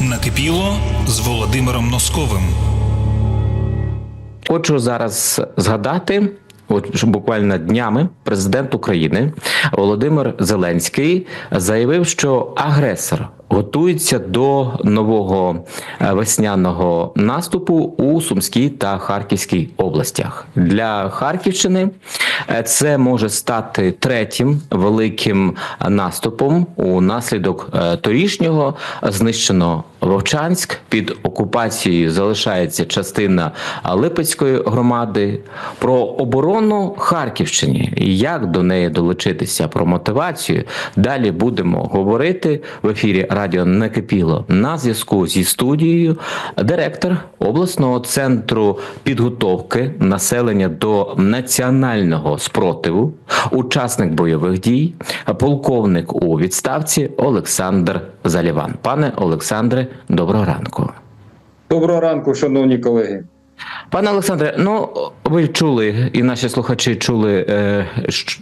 Накипіло з Володимиром Носковим. Хочу зараз згадати. От буквально днями президент України Володимир Зеленський заявив, що агресор готується до нового е, весняного наступу у Сумській та Харківській областях. Для Харківщини е, це може стати третім великим наступом у наслідок е, торішнього знищено Вовчанськ під окупацією залишається частина Липецької громади. Про оборону Харківщині і як до неї долучитися, про мотивацію. Далі будемо говорити в ефірі Радіо Накипіло на зв'язку зі студією. Директор обласного центру підготовки населення до національного спротиву, учасник бойових дій, полковник у відставці Олександр Заліван. Пане Олександре, доброго ранку. Доброго ранку, шановні колеги. Пане Олександре, ну ви чули, і наші слухачі чули. Е,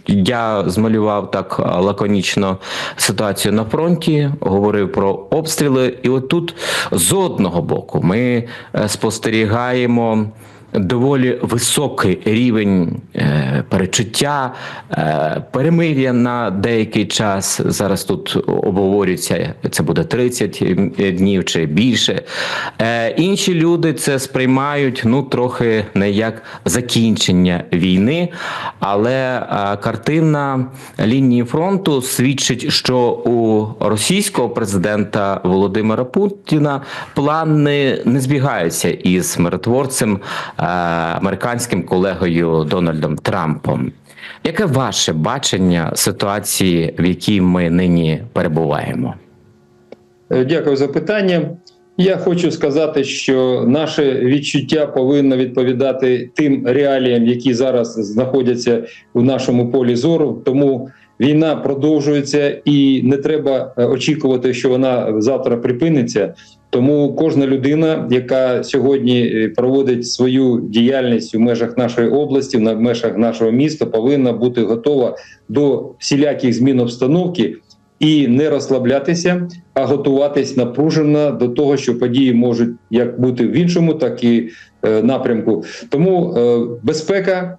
я змалював так лаконічно ситуацію на фронті, говорив про обстріли. І отут з одного боку ми е, спостерігаємо. Доволі високий рівень е, перечуття, е, перемир'я на деякий час. Зараз тут обговорюється, це буде 30 днів чи більше. Е, інші люди це сприймають ну трохи не як закінчення війни, але картина лінії фронту свідчить, що у російського президента Володимира Путіна плани не збігаються із миротворцем американським колегою Дональдом Трампом. Яке ваше бачення ситуації, в якій ми нині перебуваємо? Е, Дякую за питання. Я хочу сказати, що наше відчуття повинно відповідати тим реаліям, які зараз знаходяться у нашому полі зору. Тому війна продовжується і не треба е, очікувати, що вона завтра припиниться. Тому кожна людина, яка сьогодні е, проводить свою діяльність у межах нашої області, в межах нашого міста, повинна бути готова до всіляких змін обстановки і не розслаблятися, а готуватись напружено до того, що події можуть як бути в іншому, так і е, напрямку. Тому е, безпека,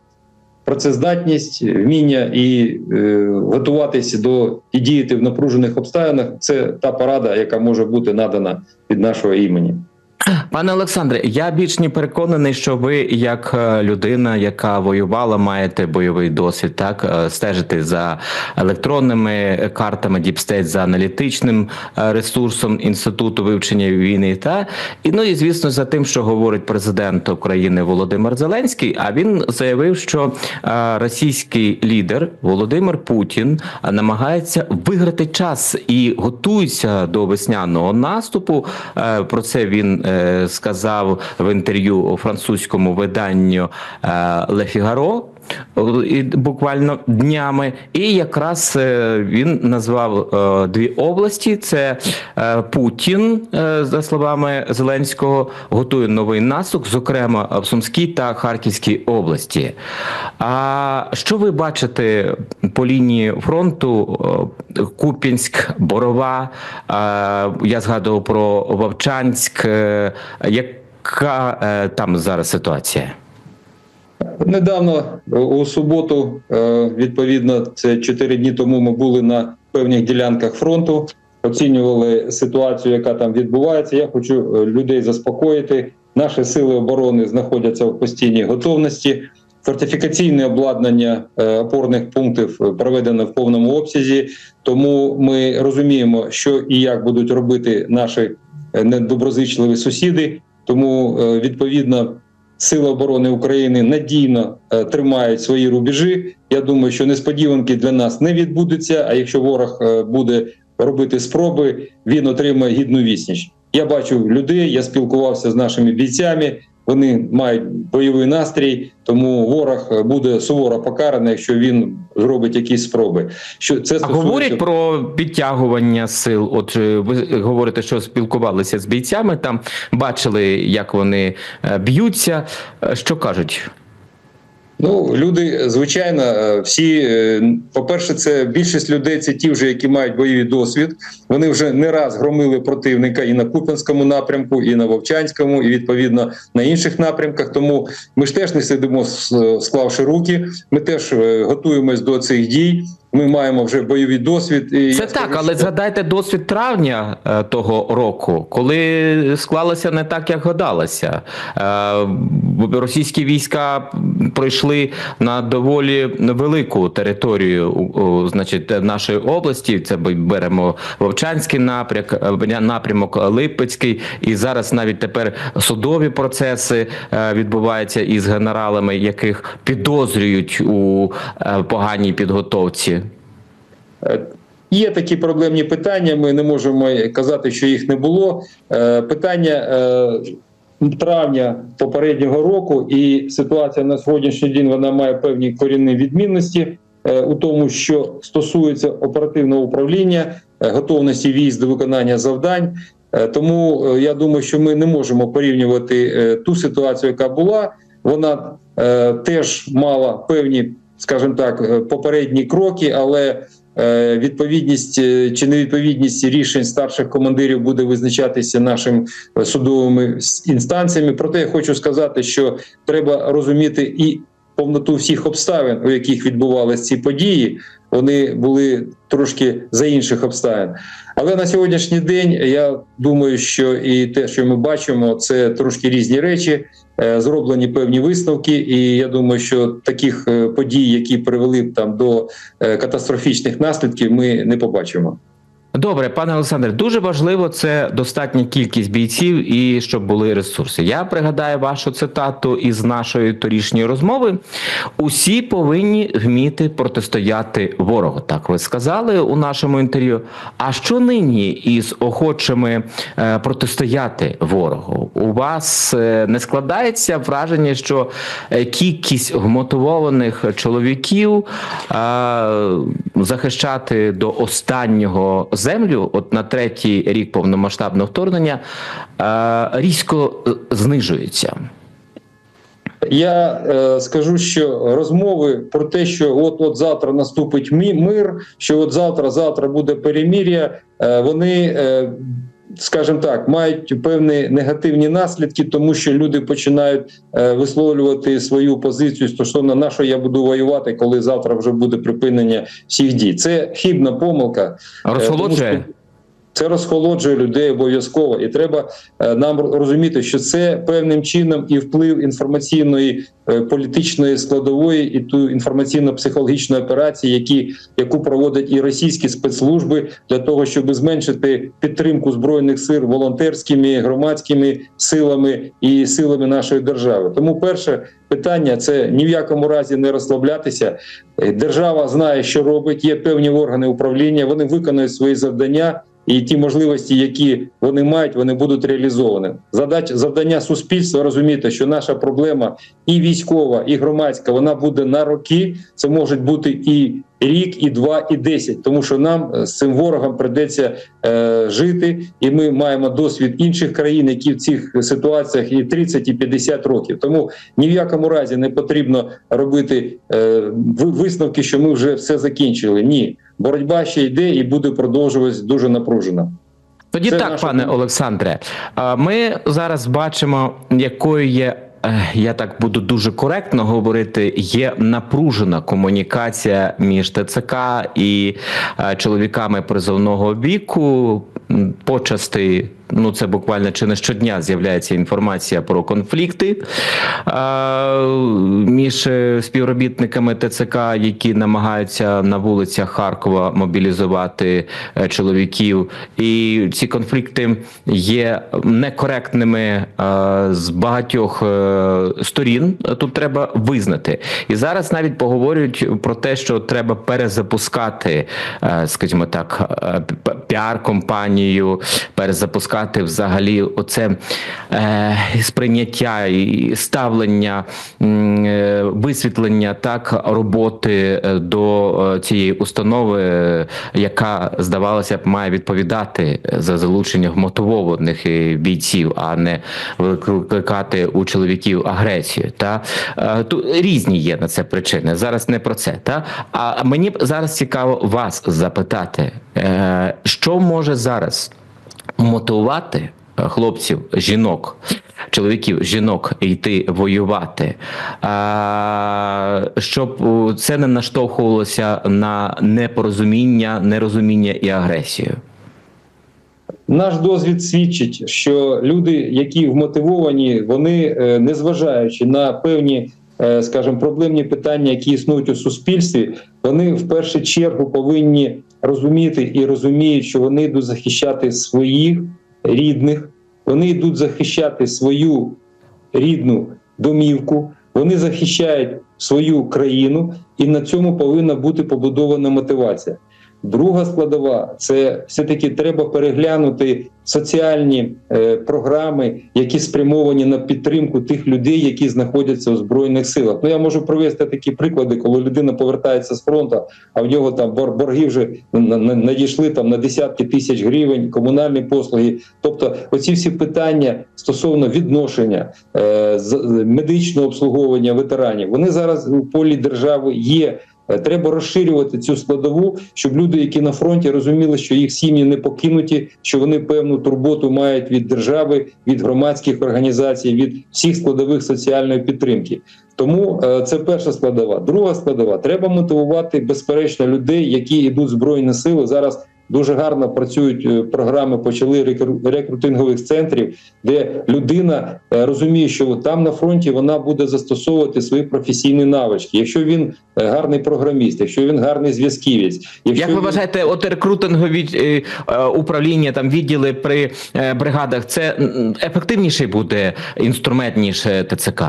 працездатність, вміння і е, готуватися до і діяти в напружених обставинах це та порада, яка може бути надана від нашого імені. Пане Олександре, я більш ні переконаний, що ви, як е, людина, яка воювала, маєте бойовий досвід, так е, стежити за електронними картами Діпстейт, за аналітичним е, ресурсом інституту вивчення війни, та і ну і звісно за тим, що говорить президент України Володимир Зеленський. А він заявив, що російський лідер Володимир Путін намагається виграти час і готується до весняного наступу. Про це він сказав в інтерв'ю у французькому виданню Ле Le Figaro. І буквально днями, і якраз е, він назвав е, дві області: це е, Путін, за словами Зеленського, готує новий наступ, зокрема в Сумській та Харківській області. А що ви бачите по лінії фронту? Куп'янськ, Борова? Я згадував про Вовчанськ. Яка там зараз ситуація? Недавно у суботу, е, відповідно, це 4 дні тому. Ми були на певних ділянках фронту, оцінювали ситуацію, яка там відбувається. Я хочу е, людей заспокоїти. Наші сили оборони знаходяться в постійній готовності. Фортифікаційне обладнання е, опорних пунктів е, проведено в повному обсязі. Тому ми розуміємо, що і як будуть робити наші е, недоброзичливі сусіди. Тому е, відповідно Сили оборони України надійно е, тримають свої рубежі. Я думаю, що несподіванки для нас не відбудуться. А якщо ворог е, буде робити спроби, він отримає гідну вісніч. Я бачу людей, я спілкувався з нашими бійцями. Вони мають бойовий настрій, тому ворог буде суворо покараний, якщо він зробить якісь спроби. Що це А говорять про підтягування сил. От е, ви говорите, що спілкувалися з бійцями, там бачили, як вони е, б'ються. Е, Що кажуть? Ну, люди, звичайно, е, всі, е, по-перше, це більшість людей це ті, вже, які мають бойовий досвід. Вони вже не раз громили противника і на Куп'янському напрямку, і на Вовчанському, і відповідно на інших напрямках. Тому ми ж теж не сидимо склавши руки. Ми теж е, готуємось до цих дій. Ми маємо вже бойовий досвід. І Це так, скажу, але що- згадайте досвід травня е, того року, коли склалося не так, як гадалося. Е, Російські війська пройшли на доволі велику територію у- у, значить, нашої області. Це беремо Вовчанський напрямок, е, напрямок Липецький, і зараз навіть тепер судові процеси е, відбуваються із генералами, яких підозрюють у е, поганій підготовці. Е, Є такі проблемні питання. Ми не можемо казати, що їх не було. Е, Питання е, травня попереднього року, і ситуація на сьогоднішній день вона має певні корінні відмінності у тому, що стосується оперативного управління, готовності військ до виконання завдань. Тому я думаю, що ми не можемо порівнювати ту ситуацію, яка була. Вона теж мала певні, скажімо так, попередні кроки, але відповідність е, чи невідповідність рішень старших командирів буде визначатися нашими е, судовими інстанціями. Проте я хочу сказати, що треба розуміти і повноту всіх обставин, у яких відбувалися ці події. Вони були трошки за інших обставин. Але на сьогоднішній день я думаю, що і те, що ми бачимо, це трошки різні речі. Е, Зроблені певні висновки, і я думаю, що таких е, подій, які привели б там до е, катастрофічних наслідків, ми не побачимо. Добре, пане Олександре, дуже важливо це достатня кількість бійців і щоб були ресурси. Я пригадаю вашу цитату із нашої торішньої розмови. Усі повинні вміти протистояти ворогу. Так ви сказали у нашому інтерв'ю. А що нині із охочими е, протистояти ворогу? У вас е, не складається враження, що е, кількість вмотивованих чоловіків захищати до останнього землю, от на третій рік повномасштабного вторгнення, е, різко е, знижується. Я е, скажу, що розмови про те, що от от завтра наступить мир, що от завтра, завтра буде перемір'я, е, вони. Е, Скажімо так, мають певні негативні наслідки, тому що люди починають е, висловлювати свою позицію стосовно на що я буду воювати, коли завтра вже буде припинення всіх дій. Це хибна помилка. розсолоджує. Тому що Це розхолоджує людей обов'язково, і треба е, нам розуміти, що це певним чином і вплив інформаційної е, політичної складової, і ту інформаційно-психологічної операції, які яку проводять і російські спецслужби для того, щоб зменшити підтримку збройних сил волонтерськими громадськими силами і силами нашої держави. Тому перше питання це ні в якому разі не розслаблятися. Е, Держава знає, що робить. Є певні органи управління. Вони виконують свої завдання. І ті можливості, які вони мають, вони будуть реалізовані. Задач завдання суспільства розуміти, що наша проблема і військова, і громадська вона буде на роки. Це можуть бути і рік, і два, і десять. Тому що нам е, з цим ворогом придеться е, жити, і ми маємо досвід інших країн, які в цих ситуаціях і 30, і 50 років. Тому ні в якому разі не потрібно робити е, висновки, що ми вже все закінчили. Ні, боротьба ще йде і буде продовжуватись дуже напружена. Тоді Це так, наша пане думка. Олександре. Ми зараз бачимо, якою є. Я так буду дуже коректно говорити. Є напружена комунікація між ТЦК і е, чоловіками призовного віку. Почасти, ну це буквально чи не щодня з'являється інформація про конфлікти е, між е, співробітниками ТЦК, які намагаються на вулицях Харкова мобілізувати е, чоловіків, і ці конфлікти є некоректними е, з багатьох е, сторін. Тут треба визнати. І зараз навіть поговорюють про те, що треба перезапускати, е, скажімо так, піар-компанію, перезапускати викликати взагалі оце е, сприйняття і ставлення, е, висвітлення так роботи е, до е, цієї установи, яка здавалося б має відповідати за залучення вмотивованих е, бійців, а не викликати у чоловіків агресію. Та Е, тут різні є на це причини. Зараз не про це. Та а мені б зараз цікаво вас запитати, е, що може зараз мотивувати е, хлопців, жінок, чоловіків, жінок йти воювати, щоб це не наштовхувалося на непорозуміння, нерозуміння і агресію. Наш досвід свідчить, що люди, які вмотивовані, вони е, незважаючи на певні, е, скажімо, проблемні питання, які існують у суспільстві, вони в першу чергу повинні розуміти і розуміють, що вони йдуть захищати своїх рідних, вони йдуть захищати свою рідну домівку, вони захищають свою країну, і на цьому повинна бути побудована мотивація. Друга складова це все-таки треба переглянути соціальні е, програми, які спрямовані на підтримку тих людей, які знаходяться у збройних силах. Ну я можу привести такі приклади, коли людина повертається з фронту, а в нього там бор- борги вже на- на- надійшли там на десятки тисяч гривень, комунальні послуги. Тобто, оці всі питання стосовно відношення е, медичного обслуговування ветеранів, вони зараз у полі держави є. Е, Треба розширювати цю складову, щоб люди, які на фронті, розуміли, що їх сім'ї не покинуті, що вони певну турботу мають від держави, від громадських організацій, від всіх складових соціальної підтримки. Тому е, це перша складова. Друга складова треба мотивувати безперечно людей, які йдуть в збройні сили. Зараз дуже гарно працюють е, програми, почали рекру- рекрутингових центрів, де людина е, розуміє, що там на фронті вона буде застосовувати свої професійні навички. Якщо він е, гарний програміст, якщо він гарний зв'язківець, якщо Як ви він- вважаєте, от рекрутингові управління, там відділи при бригадах, це ефективніший буде інструмент ніж ТЦК?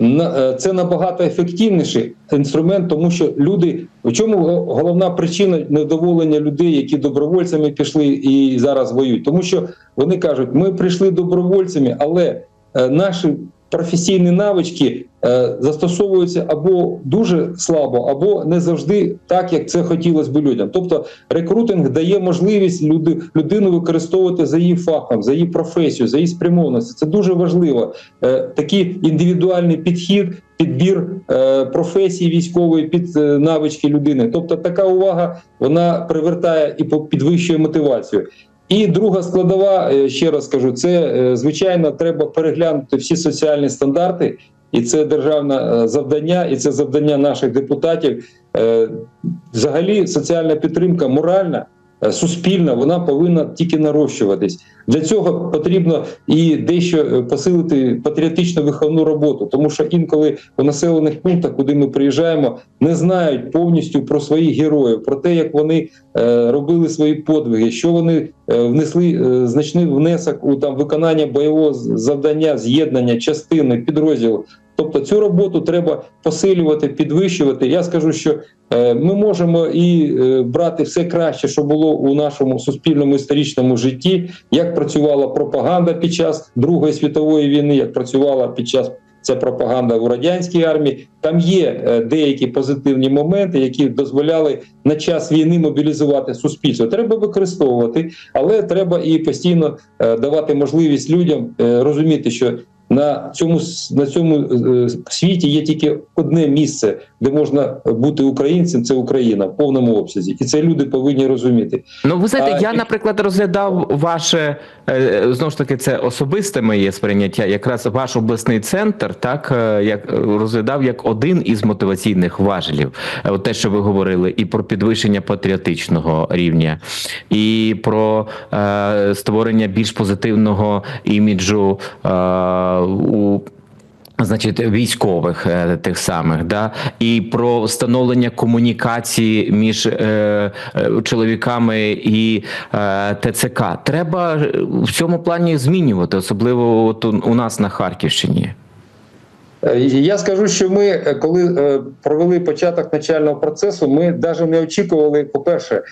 Е, це набагато ефективніший інструмент, тому що люди в чому головна причина невдоволення людей, які добровольцями пішли і зараз воюють, тому що вони кажуть, ми прийшли добровольцями, але е, наші професійні навички е, застосовуються або дуже слабо, або не завжди так, як це хотілося б людям. Тобто рекрутинг дає можливість люди, людину використовувати за її фахом, за її професію, за її спрямованість. Це дуже важливо. Е, Такий індивідуальний підхід, підбір е, професії військової під навички людини. Тобто, така увага вона привертає і підвищує мотивацію. І друга складова, е, ще раз кажу, це е, звичайно треба переглянути всі соціальні стандарти, і це державне е, завдання, і це завдання наших депутатів. Взагалі, соціальна підтримка моральна, суспільна, вона повинна тільки нарощуватись. Для цього потрібно і дещо е, посилити патріотичну виховну роботу, тому що інколи у населених пунктах, куди ми приїжджаємо, не знають повністю про своїх героїв, про те, як вони е, робили свої подвиги, що вони е, внесли е, значний внесок у там виконання бойового завдання, з'єднання частини підрозділу. Тобто цю роботу треба посилювати, підвищувати. Я скажу, що е, ми можемо і е, брати все краще, що було у нашому суспільному історичному житті, як працювала пропаганда під час Другої світової війни, як працювала під час ця пропаганда у радянській армії. Там є е, деякі позитивні моменти, які дозволяли на час війни мобілізувати суспільство. Треба використовувати, але треба і постійно давати можливість людям розуміти, що на цьому на цьому е, світі є тільки одне місце, де можна бути українцем. Це Україна в повному обсязі, і це люди повинні розуміти. Ну, ви знаєте, А, я, наприклад, розглядав ваше е, знову ж таки, це особисте моє сприйняття. Якраз ваш обласний центр, так е, як е, розглядав як один із мотиваційних важелів. Е, От те, що ви говорили, і про підвищення патріотичного рівня, і про е, створення більш позитивного іміджу е, у. Значить, військових е, тих самих, да, і про встановлення комунікації між е, е, чоловіками і е, ТЦК. Треба в цьому плані змінювати, особливо от у, нас на Харківщині. Е, Я скажу, що ми, коли провели початок навчального процесу, ми навіть не очікували, по-перше,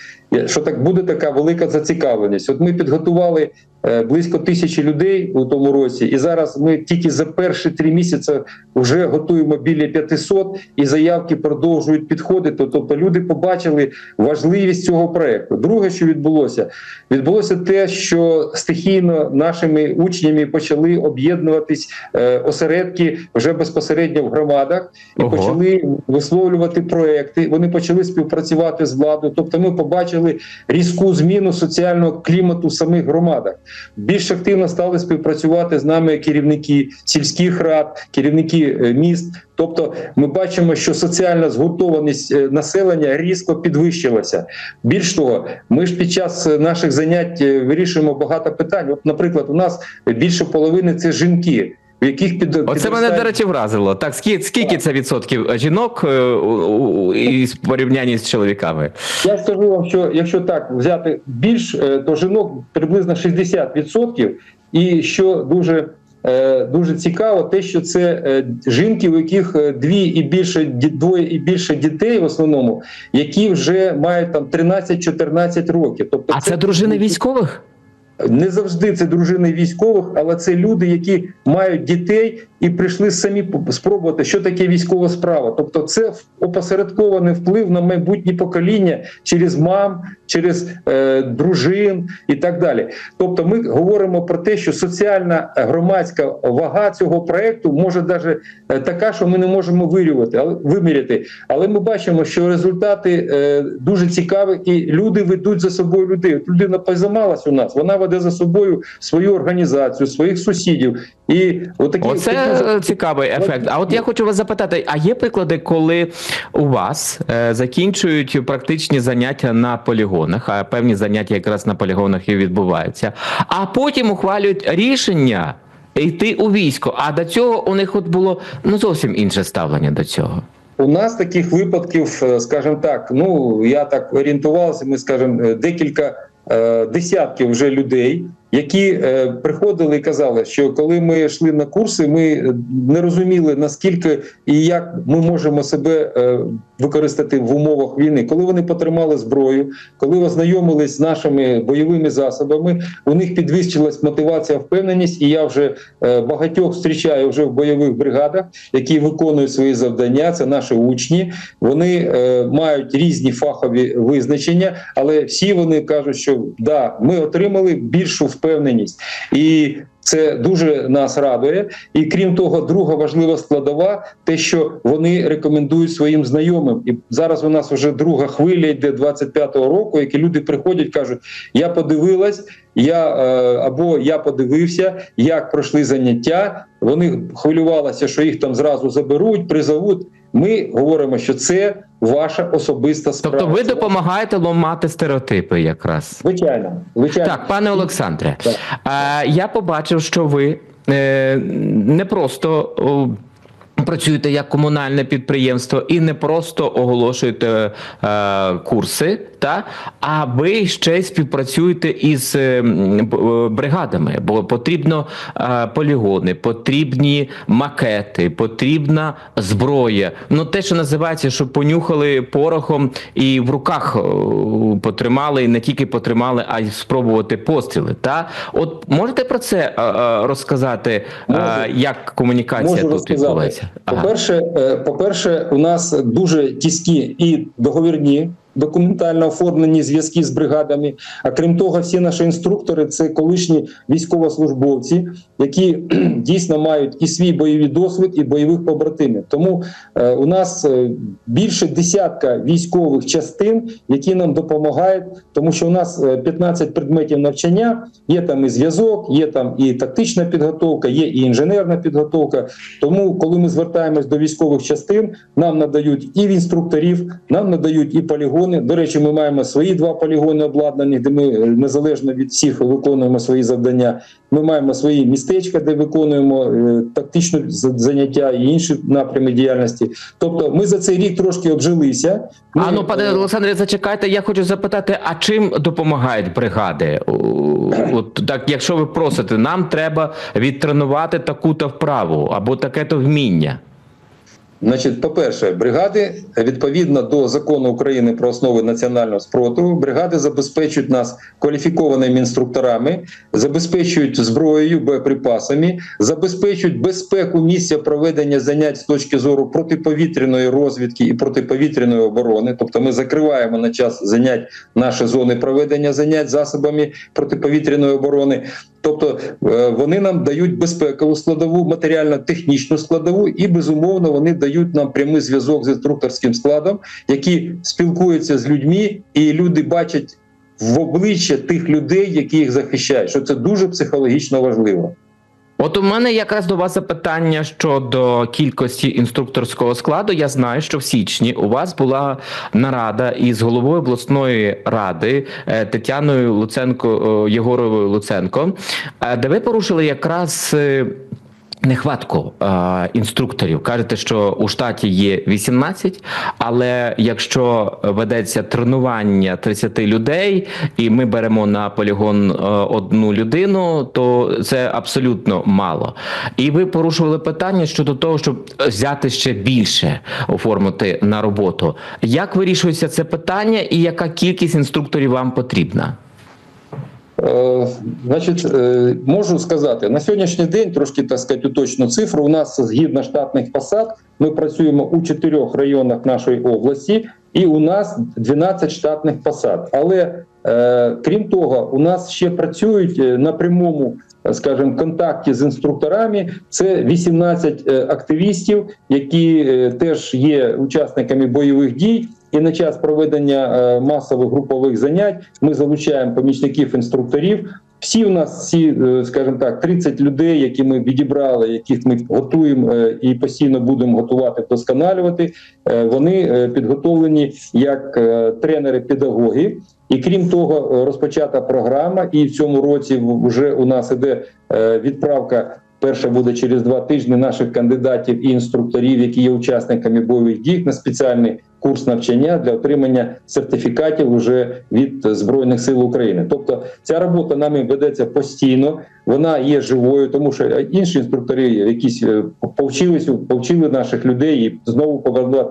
що так буде така велика зацікавленість. От ми підготували близько тисячі людей у тому році, і зараз ми тільки за перші три місяці вже готуємо біля 500, і заявки продовжують підходити. Тобто люди побачили важливість цього проекту. Друге, що відбулося, відбулося те, що стихійно нашими учнями почали об'єднуватись е, осередки вже безпосередньо в громадах і Ого. почали висловлювати проекти. Вони почали співпрацювати з владою. Тобто, ми побачили різку зміну соціального клімату в самих громадах. Більш активно стали співпрацювати з нами керівники сільських рад, керівники е, міст. Тобто, ми бачимо, що соціальна згуртованість е, населення різко підвищилася. Більш того, ми ж під час е, наших занять вирішуємо багато питань. От, наприклад, у нас більше половини це жінки. В яких під Оце мене, до речі, вразило. Так, скільки, скільки це відсотків жінок е, у- у- порівнянні з чоловіками? Я скажу вам, що якщо так взяти більш, е, то жінок приблизно 60%. І що дуже, е, дуже цікаво, те, що це жінки, у яких дві і більше двоє і більше дітей, в основному, які вже мають там 13-14 років. Тобто, А це дружини військових? Не завжди це дружини військових, але це люди, які мають дітей і прийшли самі спробувати, що таке військова справа. Тобто, це опосередкований вплив на майбутнє покоління через мам, через е, дружин і так далі. Тобто, ми говоримо про те, що соціальна е, громадська вага цього проекту може навіть така, що ми не можемо вирювати, але виміряти. Але ми бачимо, що результати е, дуже цікаві, і люди ведуть за собою людей. Людина позамалась у нас, вона веде за собою свою організацію, своїх сусідів. І отакі Оце такі- е, цікавий ефект. А от я хочу вас запитати: а є приклади, коли у вас е, закінчують практичні заняття на полігонах, а певні заняття якраз на полігонах і відбуваються, а потім ухвалюють рішення йти у військо. А до цього у них от було ну зовсім інше ставлення до цього. У нас таких випадків, е, скажімо так, ну я так орієнтувався. Ми скажімо, е, декілька е, десятків вже людей, які е, приходили і казали, що коли ми йшли на курси, ми е, не розуміли наскільки і як ми можемо себе е, використати в умовах війни. Коли вони потримали зброю, коли ознайомились з нашими бойовими засобами, у них підвищилась мотивація, впевненість, і я вже багатьох зустрічаю вже в бойових бригадах, які виконують свої завдання. Це наші учні. Вони мають різні фахові визначення, але всі вони кажуть, що да, ми отримали більшу впевненість і. Це дуже нас радує, і крім того, друга важлива складова, те, що вони рекомендують своїм знайомим. І зараз у нас вже друга хвиля йде 25-го року, які люди приходять, кажуть: я подивилась, я е, або я подивився, як пройшли заняття. Вони хвилювалися, що їх там зразу заберуть, призовуть. Ми говоримо, що це ваша особиста справа. Тобто, ви допомагаєте ламати стереотипи, якраз. Звичайно, звичайно. Так, пане Олександре, Так. е, я побачив, що ви е, не просто. Працюєте як комунальне підприємство і не просто оголошуєте е, курси, та а ви ще й співпрацюєте із е, е, бригадами, бо потрібно е, полігони, потрібні макети, потрібна зброя. Ну те, що називається, що понюхали порохом і в руках е, потримали, і не тільки потримали, а й спробувати постріли. Та от можете про це е, е, розказати, е, як комунікація Можу тут відбувається? Ага. По-перше, е, по-перше, у нас дуже тісні і договірні. Документально оформлені зв'язки з бригадами. А крім того, всі наші інструктори це колишні військовослужбовці, які дійсно мають і свій бойовий досвід, і бойових побратимів. Тому е, у нас е, більше десятка військових частин, які нам допомагають, тому що у нас е, 15 предметів навчання. Є там і зв'язок, є там і тактична підготовка, є і інженерна підготовка. Тому, коли ми звертаємось до військових частин, нам надають і інструкторів, нам надають і полігони. До речі, ми маємо свої два полігони обладнані, де ми е, незалежно від всіх виконуємо свої завдання. Ми маємо свої містечка, де виконуємо е, тактичне заняття і інші напрями діяльності. Тобто, ми за цей рік трошки обжилися. Ми, А ну, пане е, Олександре, зачекайте. Я хочу запитати, а чим допомагають бригади? От так, якщо ви просите, нам треба відтренувати таку-то вправу або таке-то вміння. Значить, по-перше, бригади відповідно до закону України про основи національного спротиву, бригади забезпечують нас кваліфікованими інструкторами, забезпечують зброєю, боєприпасами, забезпечують безпеку місця проведення занять з точки зору протиповітряної розвідки і протиповітряної оборони. Тобто, ми закриваємо на час занять наші зони проведення занять засобами протиповітряної оборони. Тобто е, вони нам дають безпекову складову, матеріально-технічну складову, і безумовно вони дають нам прямий зв'язок з інструкторським складом, які спілкуються з людьми, і люди бачать в обличчя тих людей, які їх захищають. Що це дуже психологічно важливо. От у мене якраз до вас запитання щодо кількості інструкторського складу. Я знаю, що в січні у вас була нарада із головою обласної ради е, Тетяною Луценко е, Єгоровою Луценко, е, де ви порушили якраз. Нехватку е, інструкторів кажете, що у штаті є 18, але якщо ведеться тренування 30 людей, і ми беремо на полігон е, одну людину, то це абсолютно мало. І ви порушували питання щодо того, щоб взяти ще більше оформити на роботу. Як вирішується це питання, і яка кількість інструкторів вам потрібна? Е, Значить, е, можу сказати, на сьогоднішній день трошки так сказати, уточну цифру. У нас згідно штатних посад ми працюємо у чотирьох районах нашої області, і у нас 12 штатних посад. Але е, крім того, у нас ще працюють на прямому, скажімо, контакті з інструкторами. Це 18 е, активістів, які теж є учасниками бойових дій. І на час проведення е, масових групових занять ми залучаємо помічників інструкторів. Всі в нас, всі, е, скажімо так, 30 людей, які ми відібрали, яких ми готуємо е, і постійно будемо готувати, вдосконалювати. Вони підготовлені як тренери-педагоги. І крім того, розпочата програма, і в цьому році вже у нас іде відправка. Перша буде через два тижні наших кандидатів і інструкторів, які є учасниками бойових дій на спеціальний курс навчання для отримання сертифікатів уже від збройних сил України. Тобто ця робота нами ведеться постійно. Вона є живою, тому що інші інструктори якісь е, повчились, повчили наших людей і знову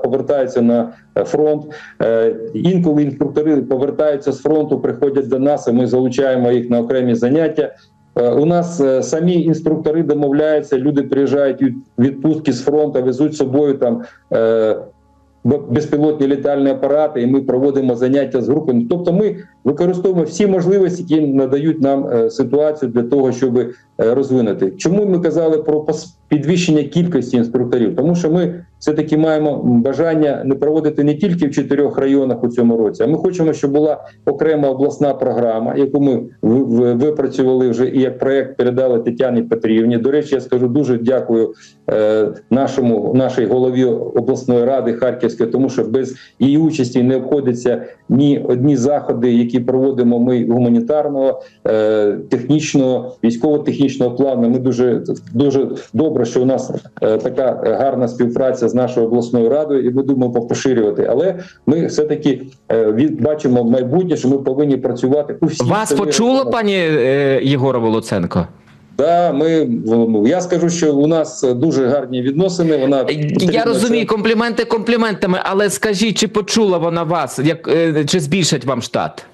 повертаються на е, фронт. Е, Інколи інструктори повертаються з фронту, приходять до нас, і ми залучаємо їх на окремі заняття. Е, У нас е, самі інструктори домовляються, люди приїжджають від відпустки з фронту, везуть з собою там е, безпілотні літальні апарати, і ми проводимо заняття з групами. Тобто, ми використовуємо всі можливості, які надають нам е, ситуацію для того, щоб е, розвинути. Чому ми казали про підвищення кількості інструкторів? Тому що ми все таки маємо бажання не проводити не тільки в чотирьох районах у цьому році, а ми хочемо, щоб була окрема обласна програма, яку ми випрацювали вже і як проект передали Тетяні Петрівні. До речі, я скажу дуже дякую е, нашому нашій голові обласної ради Харківської, тому що без її участі не обходиться ні одні заходи, які проводимо ми гуманітарного, е, технічного, військово-технічного плану. Ми дуже дуже добре, що у нас е, така гарна співпраця з нашою обласною радою, і ми думаємо поширювати. Але ми все таки від бачимо майбутнє, що ми повинні працювати у всіх Вас почула пані е, Єгорова Луценко? Да, ми я скажу, що у нас дуже гарні відносини. Вона Я розумію, компліменти компліментами, але скажіть, чи почула вона вас, як е, чи збільшать вам штат?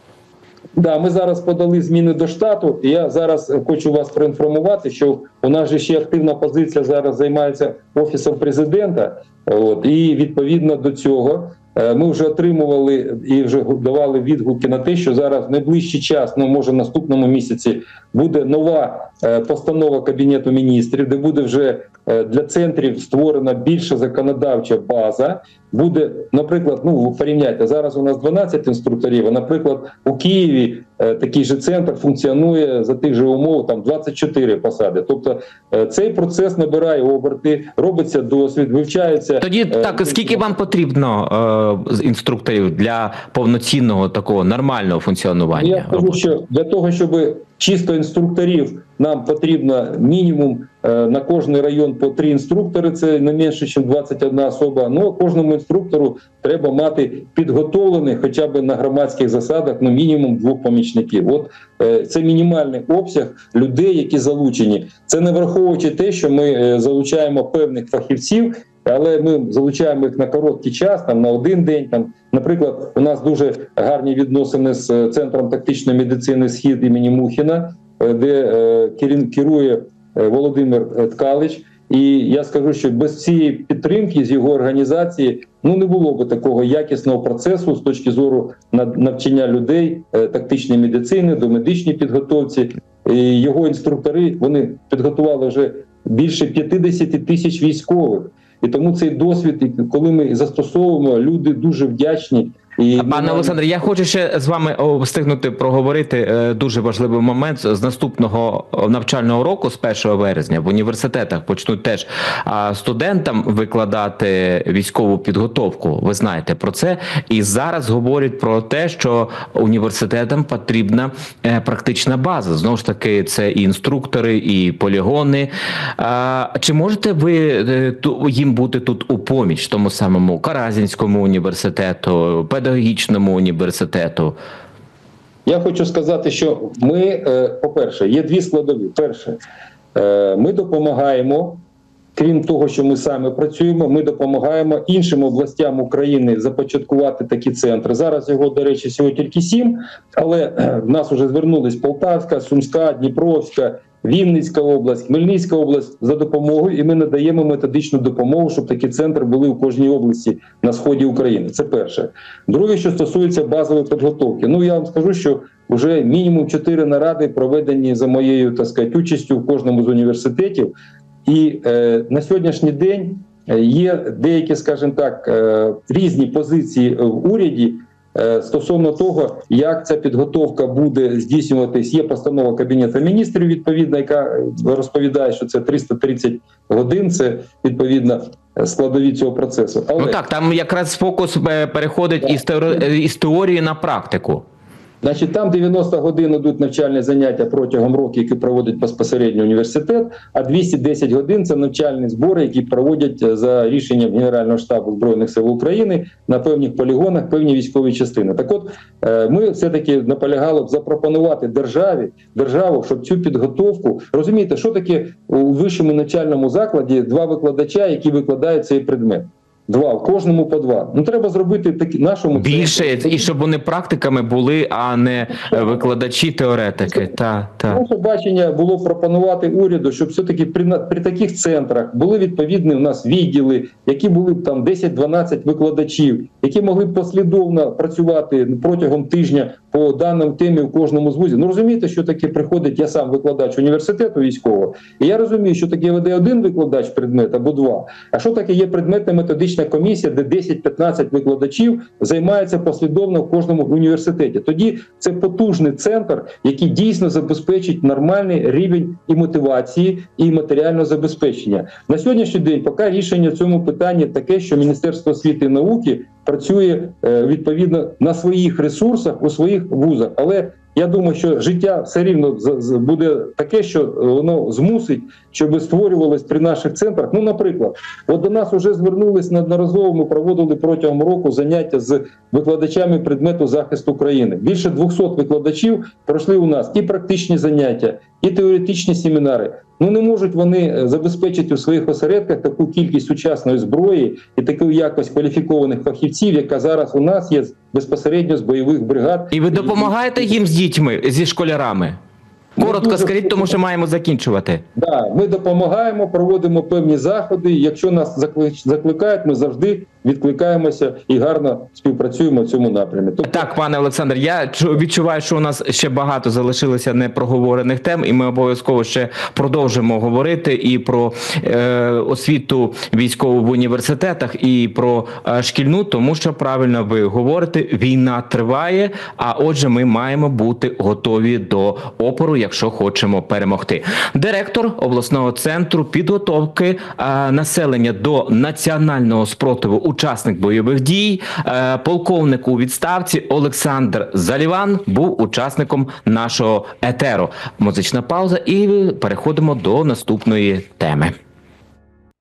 Да, ми зараз подали зміни до штату. Я зараз хочу вас проінформувати, що у нас же ще активна позиція зараз займається офісом президента. От і відповідно до цього е, ми вже отримували і вже давали відгуки на те, що зараз в найближчий час, ну може в наступному місяці, буде нова е, постанова кабінету міністрів, де буде вже для центрів створена більша законодавча база. Буде, наприклад, ну порівняйте зараз. У нас 12 інструкторів. А наприклад, у Києві е, такий же центр функціонує за тих же умов, там 24 посади. Тобто е, цей процес набирає оберти, робиться досвід, вивчається. Тоді е, так скільки вам потрібно е, інструкторів для повноцінного такого нормального Я функціонування? скажу, що для того, щоб чисто інструкторів нам потрібно мінімум е, на кожний район по три інструктори. Це не менше, ніж 21 особа. Ну а кожному інструктору треба мати підготовлених, хоча б на громадських засадах, ну мінімум двох помічників. От е, це мінімальний обсяг людей, які залучені. Це не враховуючи те, що ми е, залучаємо певних фахівців, але ми залучаємо їх на короткий час, там на один день. Там, наприклад, у нас дуже гарні відносини з е, центром тактичної медицини Схід імені Мухіна, е, де е, керує Володимир Ткалич. І я скажу, що без цієї підтримки з його організації ну не було би такого якісного процесу з точки зору нав- навчання людей тактичної медицини до медичної підготовці. І його інструктори вони підготували вже більше 50 тисяч військових. І тому цей досвід, коли ми застосовуємо, люди дуже вдячні. І Пане Олександре, я хочу ще з вами встигнути проговорити е, дуже важливий момент з наступного навчального року, з 1 березня, в університетах почнуть теж студентам викладати військову підготовку. Ви знаєте про це. І зараз говорять про те, що університетам потрібна е, практична база. Знову ж таки, це і інструктори, і полігони. Чи можете ви е, їм бути тут у поміч тому самому Каразінському університету, педагогічному університету? Я хочу сказати, що ми, е, по-перше, є дві складові. Перше, е, ми допомагаємо, крім того, що ми самі працюємо, ми допомагаємо іншим областям України започаткувати такі центри. Зараз його, до речі, всього тільки сім, але е, в нас вже звернулись Полтавська, Сумська, Дніпровська. Вінницька область, Хмельницька область за допомогою, і ми надаємо методичну допомогу, щоб такі центри були у кожній області на сході України. Це перше. Друге, що стосується базової підготовки. Ну я вам скажу, що вже мінімум чотири наради проведені за моєю так сказати, участю в кожному з університетів. І е, на сьогоднішній день е, є деякі, скажімо так, е, різні позиції в уряді. Е, Стосовно того, як ця підготовка буде здійснюватись, є постанова Кабінету міністрів, відповідна, яка е, розповідає, що це 330 годин. Це відповідно е, складові цього процесу. Але Ну так, там якраз фокус е, переходить із теорії на практику. Значить, там 90 годин ідуть навчальні заняття протягом року, які проводить безпосередньо університет, а 210 годин це навчальні збори, які проводять е, за рішенням Генерального штабу збройних сил України на певних полігонах, певні військові частини. Так, от е, ми все таки наполягали б запропонувати державі державу, щоб цю підготовку розумієте, що таке у вищому навчальному закладі два викладача, які викладають цей предмет. Два в кожному по два. Ну треба зробити такі нашому Більше і щоб вони практиками були, а не е, викладачі теоретики. Та та Наше бачення було пропонувати уряду, щоб все-таки при, на- при таких центрах були відповідні у нас відділи, які були б там 10-12 викладачів, які могли б послідовно працювати протягом тижня по даним темі у кожному з вузів. Ну розумієте, що таке приходить, я сам викладач університету військового, і я розумію, що таке веде один викладач предмет або два. А що таке є предметна методична комісія, де 10-15 викладачів займаються послідовно в кожному університеті. Тоді це потужний центр, який дійсно забезпечить нормальний рівень і мотивації, і матеріального забезпечення. На сьогоднішній день поки рішення цьому питанні таке, що Міністерство освіти і науки працює е, відповідно на своїх ресурсах у своїх вузах, але я думаю, що життя все рівно буде таке, що е, воно змусить, щоб створювалось при наших центрах. Ну, наприклад, от до нас вже звернулись неодноразово. Ми проводили протягом року заняття з викладачами предмету захисту України. Більше 200 викладачів пройшли у нас і практичні заняття, і теоретичні семінари. Ну не можуть вони е, забезпечити у своїх осередках таку кількість сучасної зброї і таку якість кваліфікованих фахівців, яка зараз у нас є безпосередньо з бойових бригад. і ви допомагаєте їм з дітьми, зі школярами? Коротко скажіть, тому що маємо закінчувати. Да, ми допомагаємо, проводимо певні заходи. Якщо нас закликають, ми завжди відкликаємося і гарно співпрацюємо в цьому напрямі. Тобто, Так, пане Олександр, я чу- відчуваю, що у нас ще багато залишилося непроговорених тем, і ми обов'язково ще продовжимо говорити і про е, освіту військову в університетах, і про е, шкільну, тому що правильно ви говорите, війна триває. А отже, ми маємо бути готові до опору, якщо хочемо перемогти. Директор обласного центру підготовки е, населення до національного спротиву, учасник бойових дій, е, полковник у відставці Олександр Заліван був учасником нашого етеру. Музична пауза, і переходимо до наступної теми.